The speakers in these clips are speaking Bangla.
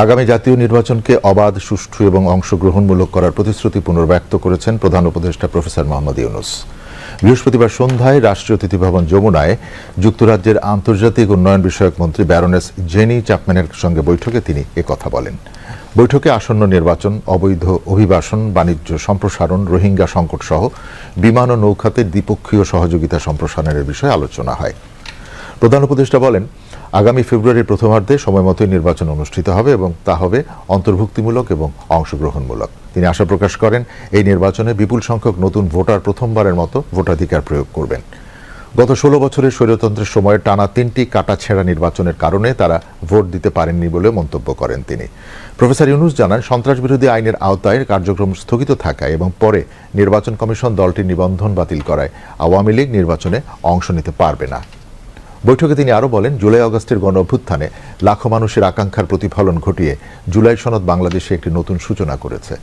আগামী জাতীয় নির্বাচনকে অবাধ, সুষ্ঠু এবং অংশগ্রহণমূলক করার প্রতিশ্রুতি পুনর্ব্যক্ত করেছেন প্রধান উপদেষ্টা প্রফেসর মোহাম্মদ ইউনুস। বৃহস্পতিবার সন্ধ্যায় রাষ্ট্রীয় অতিথি ভবন যমুনায় যুক্তরাজ্যের আন্তর্জাতিক উন্নয়ন বিষয়ক মন্ত্রী ব্যারোনেস জেনি চাপম্যানের সঙ্গে বৈঠকে তিনি একথা বলেন। বৈঠকে আসন্ন নির্বাচন, অবৈধ অভিবাসন, বাণিজ্য সম্প্রসারণ, রোহিঙ্গা সংকট সহ বিমান ও নৌখাতে দ্বিপক্ষীয় সহযোগিতা সম্প্রসারণের বিষয়ে আলোচনা হয়। প্রধান উপদেষ্টা বলেন আগামী ফেব্রুয়ারির প্রথমার্ধে সময়মতোই নির্বাচন অনুষ্ঠিত হবে এবং তা হবে অন্তর্ভুক্তিমূলক এবং অংশগ্রহণমূলক। তিনি আশা প্রকাশ করেন, এই নির্বাচনে বিপুল সংখ্যক নতুন ভোটার প্রথমবারের মতো ভোটাধিকার প্রয়োগ করবেন। গত ষোলো বছরের স্বৈরতন্ত্রের সময় টানা তিনটি কাটাছেঁড়া নির্বাচনের কারণে তারা ভোট দিতে পারেননি বলে মন্তব্য করেন তিনি। প্রফেসর ইউনুস জানান, সন্ত্রাসবিরোধী আইনের আওতায় কার্যক্রম স্থগিত থাকায় এবং পরে নির্বাচন কমিশন দলটির নিবন্ধন বাতিল করায় আওয়ামী লীগ নির্বাচনে অংশ নিতে পারবে না। বৈঠকে তিনি আরও বলেন, জুলাই আগস্টের গণ অভ্যুত্থানে লাখো মানুষের আকাঙ্ক্ষার প্রতিফলন ঘটিয়ে জুলাই সনদ বাংলাদেশে একটি নতুন সূচনা করেছে।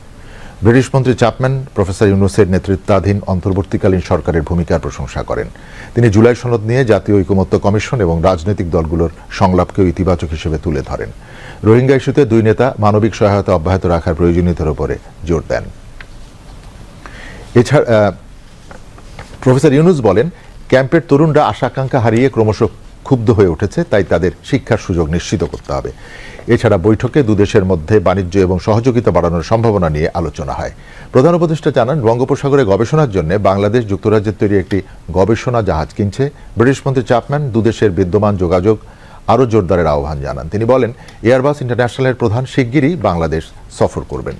ব্রিটিশ মন্ত্রী চাপম্যান, প্রফেসর ইউনুসের নেতৃত্বাধীন অন্তর্বর্তীকালীন সরকারের ভূমিকার প্রশংসা করেন। তিনি জুলাই সনদ নিয়ে জাতীয় ঐকমত্য কমিশন এবং রাজনৈতিক দলগুলোর সংলাপকেও ইতিবাচক হিসেবে তুলে ধরেন। রোহিঙ্গা ইস্যুতে দুই নেতা মানবিক সহায়তা অব্যাহত রাখার প্রয়োজনীয়তার উপরে জোর দেন। এছাড়া প্রফেসর ইউনুস বলেন ক্যাম্পের তরুণরা আশা আকাঙ্ক্ষা হারিয়ে ক্রমশ ক্ষুব্ধ হয়ে উঠেছে, তাই তাদের শিক্ষার সুযোগ নিশ্চিত করতে হবে। এছাড়া বৈঠকে দুদেশের মধ্যে বাণিজ্য এবং সহযোগিতা বাড়ানোর সম্ভাবনা নিয়ে আলোচনা হয়। প্রধান উপদেষ্টা জানান, বঙ্গোপসাগরে গবেষণার জন্য বাংলাদেশ যুক্তরাজ্যের তৈরি একটি গবেষণা জাহাজ কিনছে। ব্রিটিশ মন্ত্রী চাপম্যান দুদেশের বিদ্যমান যোগাযোগ আরও জোরদারের আহ্বান জানান। তিনি বলেন, এয়ারবাস ইন্টারন্যাশনালের প্রধান শিগগিরই বাংলাদেশ সফর করবেন।